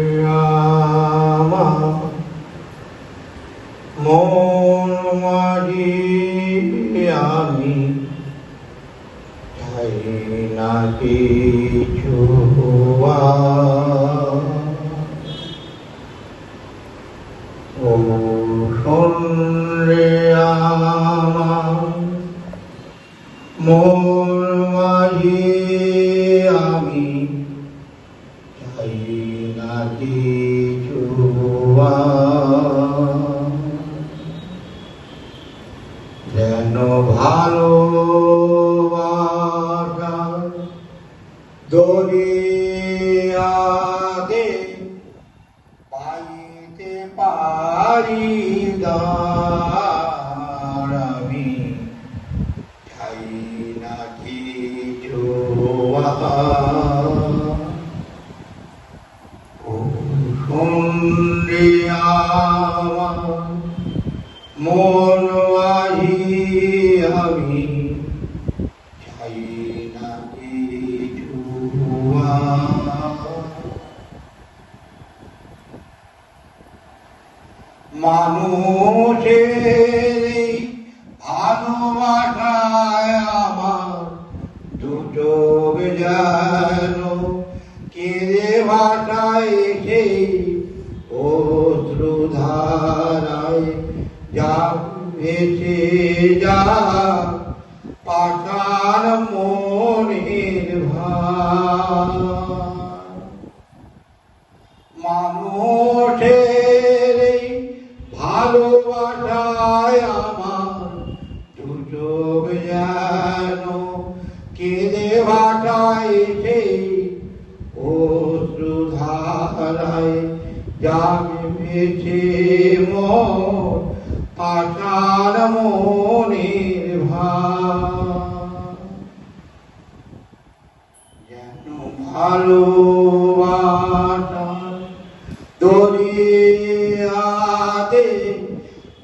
আমার মন মাঝি আমি চাই যেন ভালো দরিয়াতে পাইতে পারি দাঁড়াবি। মন পাঠান মনের ভার এই ভালোবাসায় আমার দুচোখ যেন কেঁদে ভাটায় সেই অশ্রুধারায় জাগে বেছে মন পাঠার মনের ভার যেন ভালোবাসা দরিয়াতে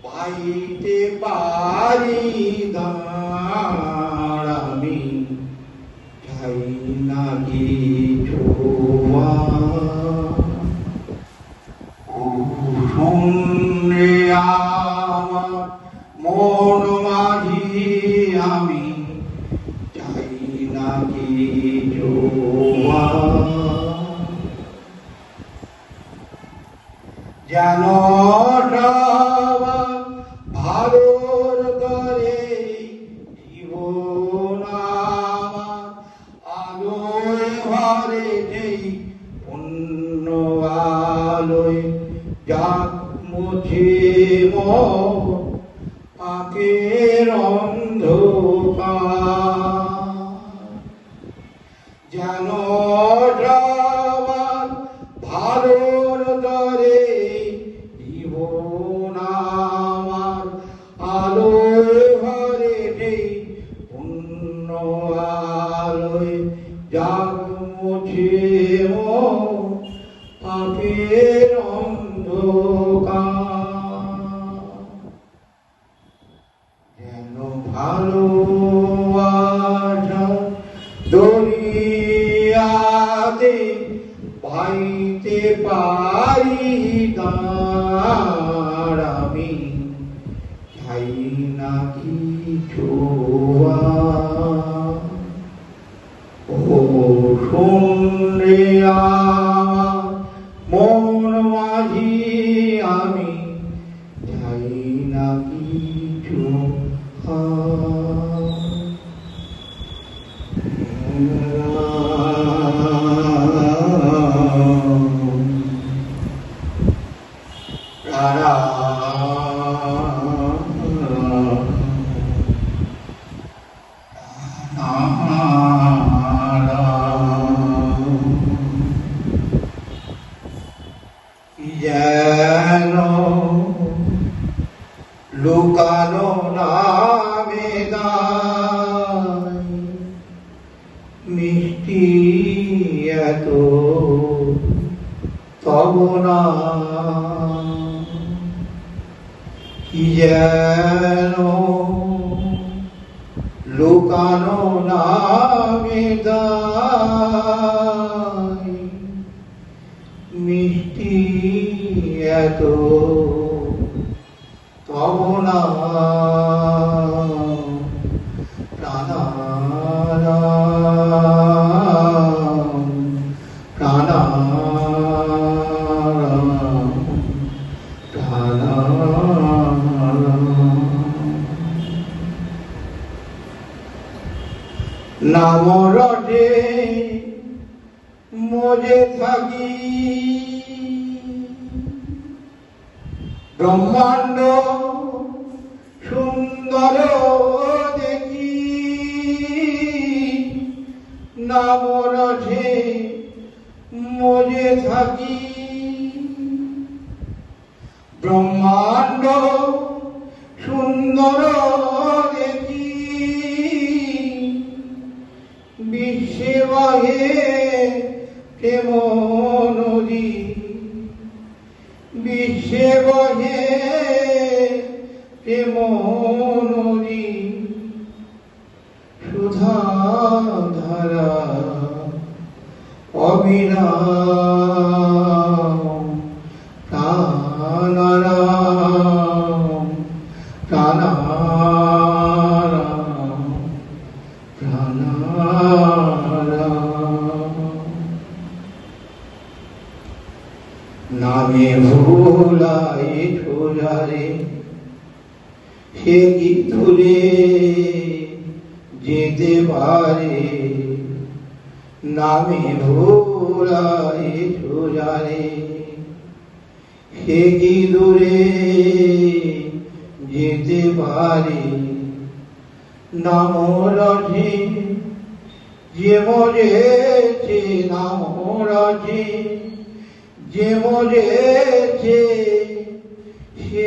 পাইতে পারি দাঁড়ামি চাই না কিছু সবার ভালোর আমার আলোয় ভরে নেই অন্য আলোয় যাক মন পাকের চাই না ছোয়া ও আমার মন মাঝি আমি যাই না কিছু আর। পাব না কি যেন লুকানো না মিষ্টি এত থাকি ব্রহ্মাণ্ড সুন্দর দেখি নাম মজে থাকি। ব্রহ্মাণ্ড সুন্দর দেখি বিশ্বে বাহে নদী বিশ্বে বহে প্রেম নদী সুধা ধারা অবিরাম সে কি দূরে যেতে পারে। নামে ভোলাই ছোড়ারে সে কি দূরে যেতে পারে। নাম রাধে যে মরেছে, নাম রাধে যে মরেছে, সে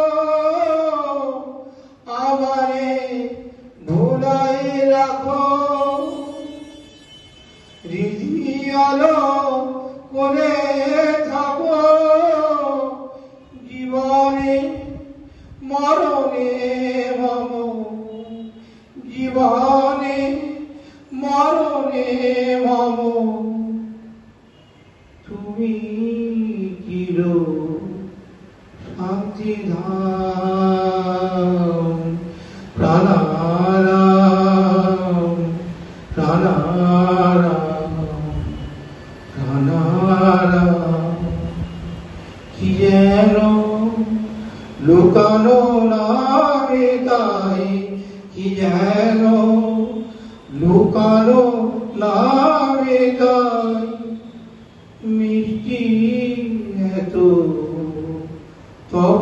হৃদয় করে থাকো। জীবনে মরণে মম জীবনে মরণে মম তুমি চির শান্তি কি যেন লুকানো নামে তাই কি যেন লুকানো নামে তাই মিষ্টি এত তব